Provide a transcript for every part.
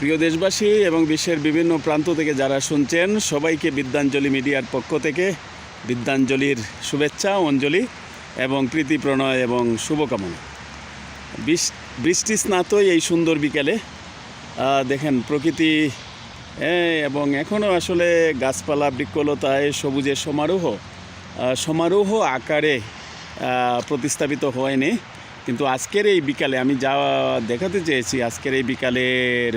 প্রিয় দেশবাসী এবং বিশ্বের বিভিন্ন প্রান্ত থেকে যারা শুনছেন, সবাইকে বিদ্যাঞ্জলি মিডিয়ার পক্ষ থেকে বিদ্যাঞ্জলির শুভেচ্ছা, অঞ্জলি এবং প্রীতি, প্রণয় এবং শুভকামনা। বৃষ- বৃষ্টি স্নাত এই সুন্দর বিকেলে দেখেন প্রকৃতি এবং এখনও আসলে গাছপালা, বৃক্ষলতায় সবুজের সমারোহ সমারোহ আকারে প্রতিস্থাপিত হয়নি। কিন্তু আজকের এই বিকালে আমি যা দেখাতে চেয়েছি, আজকের এই বিকালের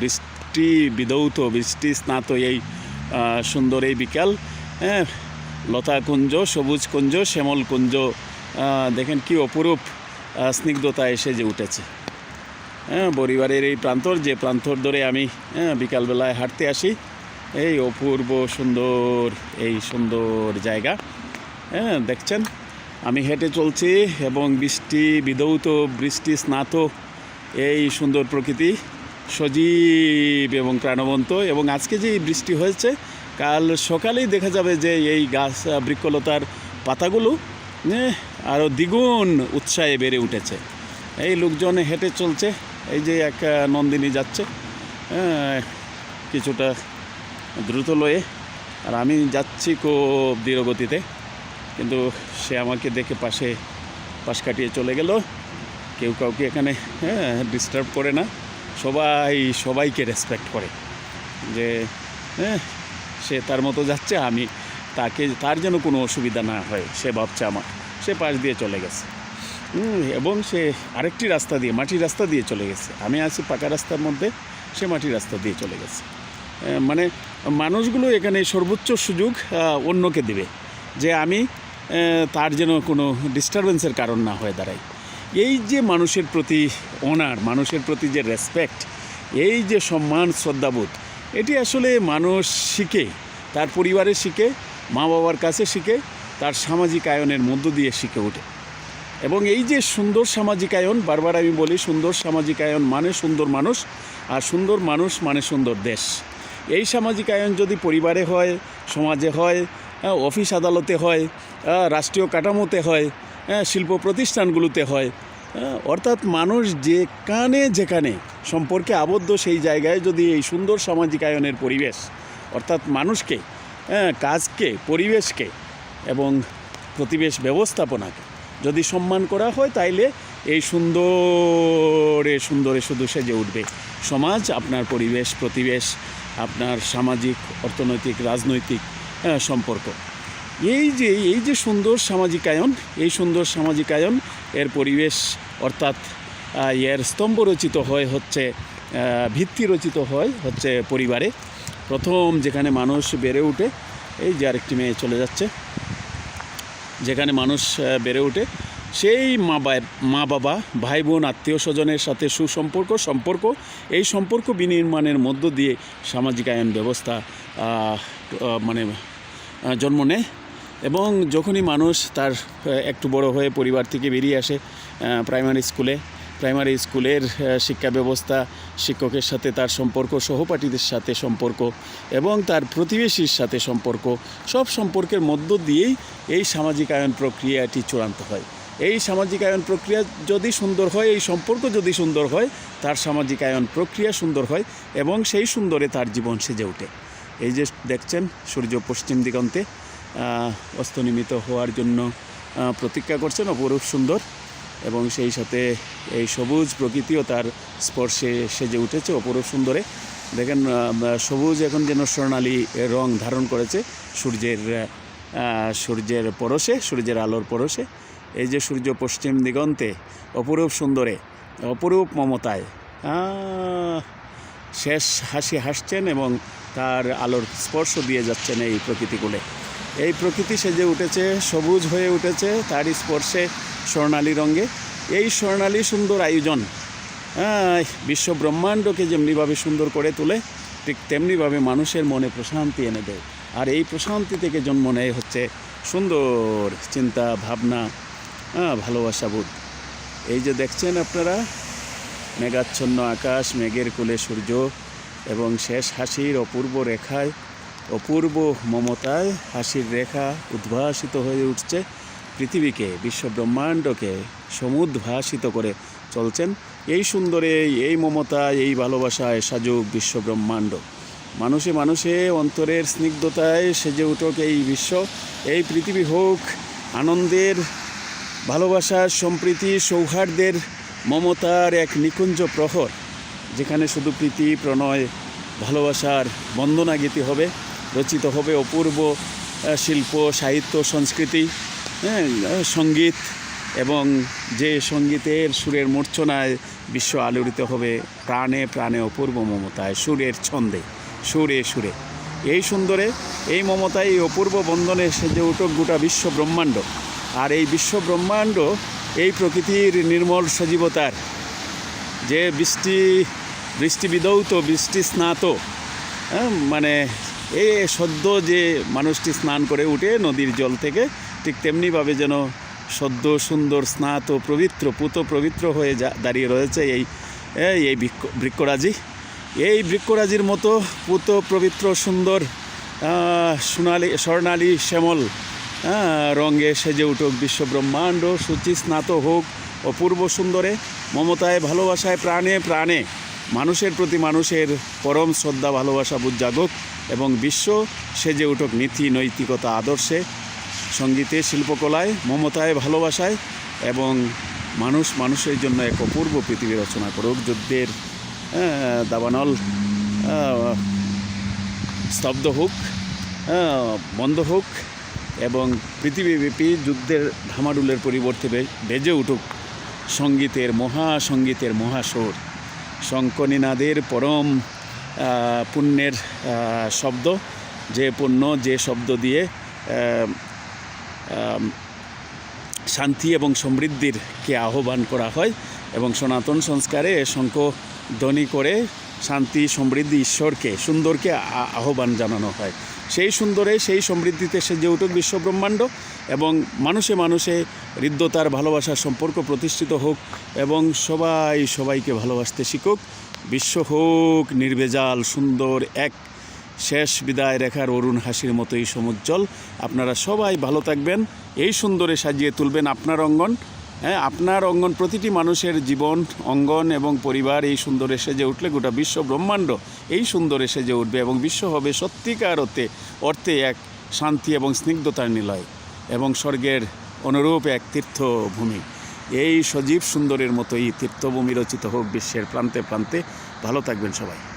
বৃষ্টি বিধৌত, বৃষ্টি স্নাত এই সুন্দর এই বিকাল। হ্যাঁ লতা কুঞ্জ, সবুজ কুঞ্জ, শ্যামল কুঞ্জ দেখেন কি অপরূপ স্নিগ্ধতা এসে যে উঠেছে। হ্যাঁ পরিবারের এই প্রান্তর, যে প্রান্তর ধরে আমি হ্যাঁ বিকালবেলায় হাঁটতে আসি, এই অপূর্ব সুন্দর, এই সুন্দর জায়গা। হ্যাঁ দেখছেন? আমি হেঁটে চলছি এবং বৃষ্টি বিধৌত বৃষ্টি স্নাত এই সুন্দর প্রকৃতি সজীব এবং প্রাণবন্ত এবং আজকে যে বৃষ্টি হয়েছে কাল সকালেই দেখা যাবে যে এই গাছ বৃক্ষলতার পাতাগুলো আরও দ্বিগুণ উৎসাহে বেড়ে উঠেছে। এই লোকজন হেঁটে চলছে এই যে এক নন্দিনী যাচ্ছে হ্যাঁ, কিছুটা দ্রুত লয়ে আর আমি যাচ্ছি খুব ধীরগতিতে। কিন্তু সে আমাকে দেখে পাশে পাশ কাটিয়ে চলে গেল। কেউ কাউকে এখানে হ্যাঁ ডিস্টার্ব করে না। সবাই, সবাইকে রেসপেক্ট করে যে হ্যাঁ সে তার মতো যাচ্ছে, আমি তাকে, তার যেন কোনো অসুবিধা না হয়, সে ভাবছে আমার। সে পাশ দিয়ে চলে গেছে। এবং সে আরেকটি রাস্তা দিয়ে, মাটির রাস্তা দিয়ে চলে গেছে। আমি আছি পাকা রাস্তার মধ্যে, সে মাটির রাস্তা দিয়ে চলে গেছে। মানে মানুষগুলো এখানে সর্বোচ্চ সুযোগ অন্যকে দেবে। যে আমি তার যেন কোনো ডিস্টারবেন্সের কারণ না হয়ে দাঁড়ায়। এই যে মানুষের প্রতি অনার মানুষের প্রতি যে রেসপেক্ট এই যে সম্মান, শ্রদ্ধাবোধ, এটি আসলে মানুষ শিখে, তার পরিবারে শিখে মা বাবার কাছে শিখে, তার সামাজিক আয়নের মধ্য দিয়ে শিখে ওঠে। এবং এই যে সুন্দর সামাজিক আয়ন, বারবার আমি বলি সুন্দর সামাজিক আয়ন মানে সুন্দর মানুষ, আর সুন্দর মানুষ মানে সুন্দর দেশ। এই সামাজিক আয়ন যদি পরিবারে হয়, সমাজে হয়, অফিস আদালতে হয় রাষ্ট্রীয় কাঠামোতে হয় শিল্প প্রতিষ্ঠানগুলোতে হয়। অর্থাৎ মানুষ যেখানে যেখানে সম্পর্কে আবদ্ধ সেই জায়গায় যদি এই সুন্দর সামাজিক আয়নের পরিবেশ, অর্থাৎ মানুষকে কাজকে, পরিবেশকে এবং প্রতিবেশ ব্যবস্থাপনাকে যদি সম্মান করা হয়, তাইলে এই সুন্দরে সুন্দরে শুধু সেজে উঠবে। সমাজ, আপনার পরিবেশ, প্রতিবেশ, আপনার সামাজিক, অর্থনৈতিক, রাজনৈতিক সম্পর্ক। এই যে এই যে সুন্দর সামাজিকায়ন, এই সুন্দর সামাজিকায়ন এর পরিবেশ অর্থাৎ এর স্তম্ভ রচিত হয় হচ্ছে ভিত্তি রচিত হয় হচ্ছে পরিবারে। প্রথম যেখানে মানুষ বেড়ে উঠে, এই যে আরেকটি মেয়ে চলে যাচ্ছে। যেখানে মানুষ বেড়ে ওঠে সেই মা মা বাবা ভাই বোন আত্মীয় স্বজনের সাথে সুসম্পর্ক, সম্পর্ক, এই সম্পর্ক বিনির্মাণের মধ্য দিয়ে সামাজিক আয়ন ব্যবস্থা মানে জন্ম নেয়। এবং যখনই মানুষ তার একটু বড় হয়ে পরিবার থেকে বেরিয়ে আসে প্রাইমারি স্কুলে প্রাইমারি স্কুলের শিক্ষা ব্যবস্থা, শিক্ষকের সাথে তার সম্পর্ক, সহপাঠীদের সাথে সম্পর্ক এবং তার প্রতিবেশীর সাথে সম্পর্ক, সব সম্পর্কের মধ্য দিয়েই এই সামাজিকায়ন প্রক্রিয়াটি চূড়ান্ত হয়। এই সামাজিকায়ন প্রক্রিয়া যদি সুন্দর হয়, এই সম্পর্ক যদি সুন্দর হয়, তার সামাজিকায়ন প্রক্রিয়া সুন্দর হয় এবং সেই সুন্দরে তার জীবন সেজে ওঠে। এই যে দেখছেন সূর্য পশ্চিম দিগন্তে অস্তনিমিত হওয়ার জন্য প্রতীক্ষা করছেন, অপরূপ সুন্দর। এবং সেই সাথে এই সবুজ প্রকৃতিও তার স্পর্শে সেজে উঠেছে, অপরূপ সুন্দরে। দেখেন সবুজ এখন যেন স্বর্ণালী রং ধারণ করেছে, সূর্যের সূর্যের পরশে, সূর্যের আলোর পরশে। এই যে সূর্য পশ্চিম দিগন্তে, অপরূপ সুন্দরে, অপরূপ মমতায় শেষ হাসি হাসছেন এবং তার আলোর স্পর্শ দিয়ে যাচ্ছেন এই প্রকৃতিগুলো এই প্রকৃতি সেজে উঠেছে, সবুজ হয়ে উঠেছে, তারই স্পর্শে স্বর্ণালী রঙে। এই স্বর্ণালী সুন্দর আয়োজন বিশ্ব ব্রহ্মাণ্ডকে যেমনিভাবে সুন্দর করে তোলে, ঠিক তেমনিভাবে মানুষের মনে প্রশান্তি এনে দেয়। আর এই প্রশান্তি থেকে জন্ম নেয় হচ্ছে সুন্দর চিন্তা, ভাবনা ভালোবাসা বোধ। এই যে দেখছেন আপনারা, মেঘাচ্ছন্ন আকাশ, মেঘের কোলে সূর্য এবং শেষ হাসির অপূর্ব রেখায় অপূর্ব মমতায় হাসির রেখা উদ্ভাসিত হয়ে উঠছে পৃথিবীকে বিশ্ব ব্রহ্মাণ্ডকে সমুদ্ভাসিত করে চলছেন এই সুন্দরে, এই মমতায়, এই ভালোবাসায় সাজুক বিশ্ব ব্রহ্মাণ্ড মানুষে মানুষে অন্তরের স্নিগ্ধতায় সেজে উঠুক এই বিশ্ব, এই পৃথিবী হোক আনন্দের, ভালোবাসার সম্প্রীতি, সৌহার্দ্যের মমতার এক নিকুঞ্জ প্রহর, যেখানে শুধু প্রীতি, প্রণয়, ভালোবাসার বন্দনা গীতি হবে। রচিত হবে অপূর্ব শিল্প সাহিত্য সংস্কৃতি হ্যাঁ সংগীত এবং যে সঙ্গীতের সুরের মূর্ছনায় বিশ্ব আলোড়িত হবে প্রাণে প্রাণে অপূর্ব মমতায় সুরের ছন্দে সুরে সুরে। এই সুন্দরে এই মমতায় এই অপূর্ব বন্ধনে সেজে উঠুক গোটা বিশ্ব ব্রহ্মাণ্ড। আর এই বিশ্ব ব্রহ্মাণ্ড এই প্রকৃতির নির্মল সজীবতার। যে বৃষ্টি বৃষ্টি বিদৌত বৃষ্টি স্নাত হ্যাঁ, মানে এই সদ্য যে মানুষটি স্নান করে উঠে নদীর জল থেকে, ঠিক তেমনিভাবে যেন সদ্য সুন্দর স্নাত পবিত্র, পুত পবিত্র হয়ে যা, দাঁড়িয়ে রয়েছে এই এই বৃক্ষ, বৃক্ষরাজি। এই বৃক্ষরাজির মতো পুত পবিত্র, সুন্দর সোনালি, স্বর্ণালী, শ্যামল রঙে সেজে উঠুক বিশ্ব ব্রহ্মাণ্ড সূচি স্নাত হোক অপূর্ব সুন্দরে, মমতায়, ভালোবাসায়, প্রাণে প্রাণে, মানুষের প্রতি মানুষের পরম শ্রদ্ধা, ভালোবাসা বুঝ এবং বিশ্ব সেজে উঠুক নীতি, নৈতিকতা, আদর্শে। সঙ্গীতে, শিল্পকলায়, মমতায়, ভালোবাসায় এবং মানুষ মানুষের জন্য এক অপূর্ব পৃথিবী রচনা করুক। যুদ্ধের দাবানল স্তব্ধ হোক বন্ধ হোক এবং পৃথিবীব্যাপী যুদ্ধের ধামাডুলের পরিবর্তে বেজে উঠুক সঙ্গীতের মহাসঙ্গীতের মহাসুর শঙ্কনীনাদের পরম পুণ্যের শব্দ, যে পুণ্য, যে শব্দ দিয়ে শান্তি এবং সমৃদ্ধির কে আহ্বান করা হয় এবং সনাতন সংস্কারে শঙ্খ ধ্বনি করে শান্তি, সমৃদ্ধি, ঈশ্বরকে, সুন্দরকে আহ্বান জানানো হয়। সেই সুন্দরে, সেই সমৃদ্ধিতে সেজে উঠুক বিশ্বব্রহ্মাণ্ড এবং মানুষে মানুষে হৃদ্যতার ভালোবাসার সম্পর্ক প্রতিষ্ঠিত হোক এবং সবাই সবাইকে ভালোবাসতে শিখুক বিশ্ব হোক, নির্ভেজাল, সুন্দর, এক শেষ বিদায় রেখার অরুণ হাসির মতোই সমুজ্জ্বল। আপনারা সবাই ভালো থাকবেন, এই সুন্দরে সাজিয়ে তুলবেন আপনার অঙ্গন। হ্যাঁ আপনার অঙ্গন প্রতিটি মানুষের জীবন, অঙ্গন এবং পরিবার এই সুন্দরে সেজে উঠলে গোটা বিশ্ব ব্রহ্মাণ্ড এই সুন্দরে সেজে উঠবে এবং বিশ্ব হবে সত্যিকার অর্থে অর্থে এক শান্তি এবং স্নিগ্ধতার নিলয় এবং স্বর্গের অনুরূপ এক তীর্থভূমি। এই সজীব সুন্দরের মতোই তীর্থভূমি রচিত হোক বিশ্বের প্রান্তে প্রান্তে। ভালো থাকবেন সবাই।